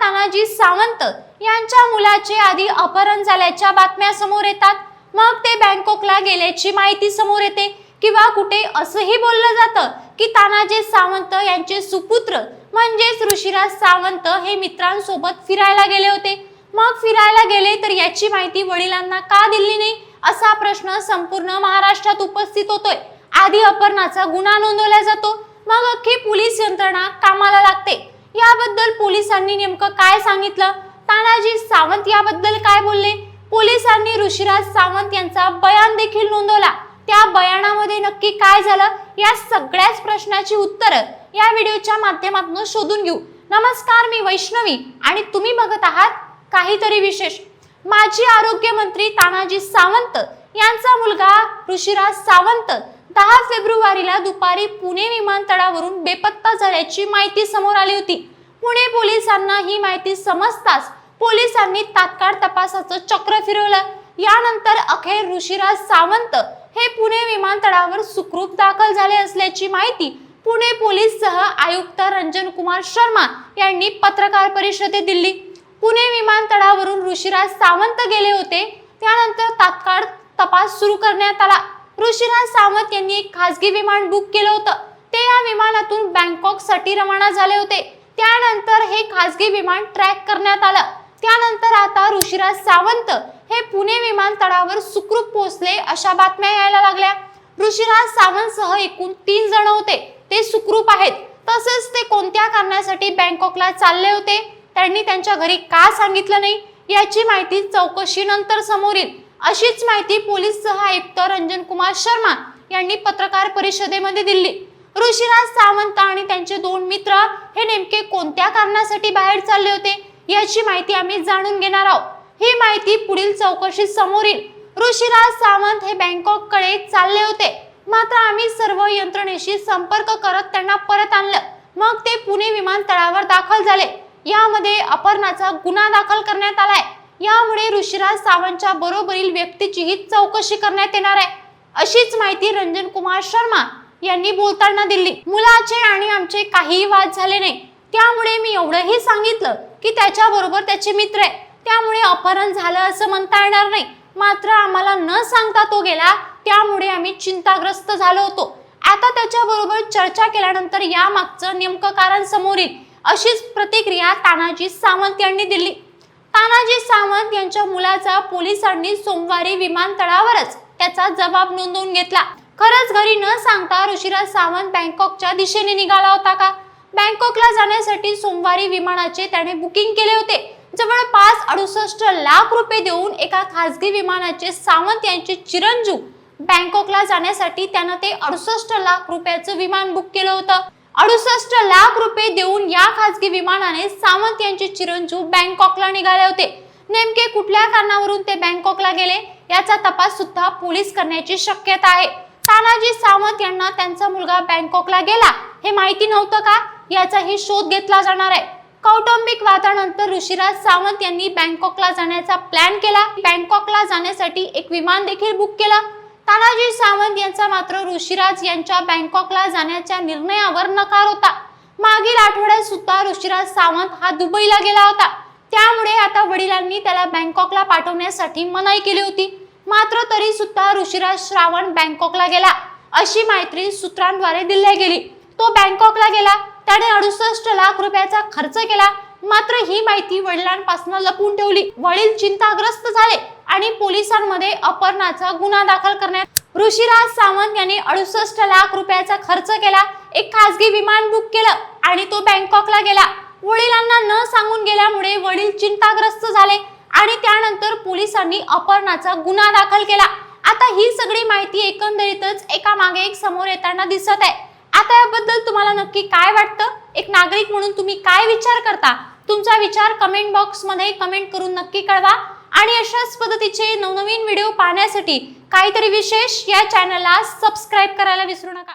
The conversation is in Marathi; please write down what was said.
तानाजी सावंत यांच्या मुलाचे आधी अपहरण झाल्याच्या बातम्या समोर येतात. मग ते बँकॉकला गेल्याची माहिती समोर येते. किंवा कुठे असंही बोललं जातं की तानाजी सावंत यांचे सुपुत्र म्हणजेच ऋषिराज सावंत हे मित्रांसोबत फिरायला गेले होते. मग फिरायला गेले तर याची माहिती वडिलांना का दिली नाही? असा प्रश्न संपूर्ण महाराष्ट्रात उपस्थित होतोय. आधी अपहरणाचा गुन्हा नोंदवला जातो. मग अख्खी पोलीस यंत्रणा कामाला लागते. याबद्दल पोलिसांनी नेमकं काय सांगितलं? तानाजी सावंत याबद्दल काय बोलले? पोलिसांनी ऋषिराज सावंत यांचा बयान देखील नोंदवला. त्या बयानामध्ये नक्की काय झालं? या सगळ्याच प्रश्नाची उत्तरं या व्हिडिओच्या माध्यमातून शोधून घेऊ. नमस्कार मी वैष्णवी आणि तुम्ही बघत आहात काहीतरी विशेष. माजी आरोग्य मंत्री तानाजी सावंत यांचा मुलगा ऋषिराज सावंत दहा फेब्रुवारीला दुपारी पुणे विमानतळावरून बेपत्ता झाल्याची माहिती समोर आली होती. पुणे पोलिसांना ही माहिती समजताच पोलिसांनी तात्काळ तपासाचं चक्र फिरवलं. यानंतर अखेर ऋषिराज सावंत हे पुणे विमानतळावर सुखरूप दाखल झाले असल्याची माहिती पुणे पोलीस सह आयुक्त रंजन कुमार शर्मा यांनी पत्रकार परिषदेत दिली. पुणे विमानतळावरून ऋषिराज सावंत गेले होते. त्यानंतर तात्काळ तपास सुरू करण्यात आला. ऋषिराज सावंत यांनी एक खासगी विमान बुक केलं होतं. ते या विमानातून बँकॉकसाठी रवाना झाले होते. त्यानंतर हे खासगी विमान ट्रॅक करण्यात आलं. त्यानंतर आता ऋषिराज सावंत हे पुणे विमानतळावर सुखरूप पोहोचले अशा बातम्या यायला लागल्या. ऋषिराज सावंत सह एकूण तीन जण होते. ते सुखरूप आहेत. तसेच ते कोणत्या कारणासाठी बँकॉकला चालले होते? त्यांनी त्यांच्या घरी का सांगितलं नाही? याची माहिती चौकशीनंतर समोर येईल अशीच माहिती पोलीस सह आयुक्त रंजन कुमार शर्मा यांनी पत्रकार परिषदेमध्ये दिली. ऋषिराज सावंत आणि त्यांचे दोन मित्र हे नेमके कोणत्या कारणासाठी बाहेर चालले होते याची माहिती आम्ही जाणून घेणार आहोत. ही माहिती पुढील चौकशीत समोर येईल. ऋषिराज सावंत हे बँकॉककडे चालले होते. मात्र आम्ही सर्व यंत्रणेशी संपर्क करत त्यांना परत आणलं. मग ते पुणे विमानतळावर दाखल झाले. यामध्ये अपहरणाचा गुन्हा दाखल करण्यात आलाय. यामुळे ऋषिराज सावंतच्या बरोबरील व्यक्तीचीही चौकशी करण्यात येणार आहे. अशीच माहिती रंजन कुमार शर्मा यांनी बोलताना दिली. मुलाचे आणि आमचे काहीही वाद झाले नाही. त्यामुळे मी एवढंही सांगितलं की त्याच्या बरोबर त्याचे मित्र आहे. त्यामुळे अपहरण झालं असं म्हणता येणार नाही. मात्र आम्हाला न सांगता तो गेला त्यामुळे आम्ही चिंताग्रस्त झालो होतो. आता त्याच्या बरोबर चर्चा केल्यानंतर या मागचं नेमकं कारण समोर येईल अशीच प्रतिक्रिया तानाजी सावंत यांनी दिली. तानाजी सावंत यांच्या मुलाचा पोलिसांनी सोमवारी विमानतळावरच त्याचा जबाब नोंदवून घेतला. खरंच घरी न सांगता ऋषिराज सावंत बँकॉकच्या दिशेने निघाला होता का? बँकॉकला जाण्यासाठी सोमवारी विमानाचे त्याने बुकिंग केले होते. जवळपास अडुसष्ट लाख रुपये देऊन एका खासगी विमानाचे सावंत यांचे चिरंजीव बँकॉकला जाण्यासाठी त्यानं ते अडुसष्ट लाख रुपयाचं विमान बुक केलं होतं. अडुसष्ट लाख रुपये देऊन या खासगी विमानाने सावंत यांचे चिरंजीव बँकॉकला निघाले होते. नेमके कुठल्या कारणावरून ते बँकॉकला गेले याचा तपास सुद्धा पोलीस करण्याची शक्यता आहे. तानाजी सावंत यांना त्यांचा मुलगा बँकॉकला गेला हे माहिती नव्हतं का? याचाही शोध घेतला जाणार आहे. कौटुंबिक वादानंतर ऋषिराज सावंत यांनी बँकॉकला जाण्याचा प्लॅन केला. बँकॉकला जाण्यासाठी एक विमान देखील बुक केलं. तानाजी सावंत यांचा मात्र ऋषिराज यांच्या बँकॉकला जाण्याच्या निर्णयावर नकार होता. मागील आठवड्यात सुद्धा ऋषिराज सावंत हा दुबईला गेला होता. त्यामुळे आता वडिलांनी त्याला बँकॉकला पाठवण्यासाठी मनाई केली होती. मात्र तरी सुद्धा ऋषिराज श्रावण बँकॉकला गेला. अशी माहिती सूत्रांद्वारे दिली गेली. तो बँकॉकला गेला. त्याने अडुसष्ट लाख रुपयाचा खर्च केला. मात्र ही माहिती वडिलांपासून लपून ठेवली. वडील चिंताग्रस्त झाले. आणि पोलिसांमध्ये अपहरणाचा गुन्हा दाखल करण्यात ऋषिराज सावंत यांनी अडुसष्ट लाख रुपयाचा खर्च केला एक खासगी विमान बुक केलं आणि तो बँकॉकला गेला. वडिलांना न सांगून गेल्यामुळे वडील चिंताग्रस्त झाले आणि त्यानंतर पोलिसांनी अपहरणाचा गुन्हा दाखल केला. आता ही सगळी माहिती एकंदरीतच एका मागे एक समोर येताना दिसत आहे. आता याबद्दल तुम्हाला नक्की काय वाटतं? एक नागरिक म्हणून तुम्ही काय विचार करता? तुमचा विचार कमेंट बॉक्समध्ये कमेंट करून नक्की कळवा. आणि अशाच पद्धतीचे नवनवीन व्हिडिओ पाहण्यासाठी काहीतरी विशेष या चॅनलला सबस्क्राईब करायला विसरू नका.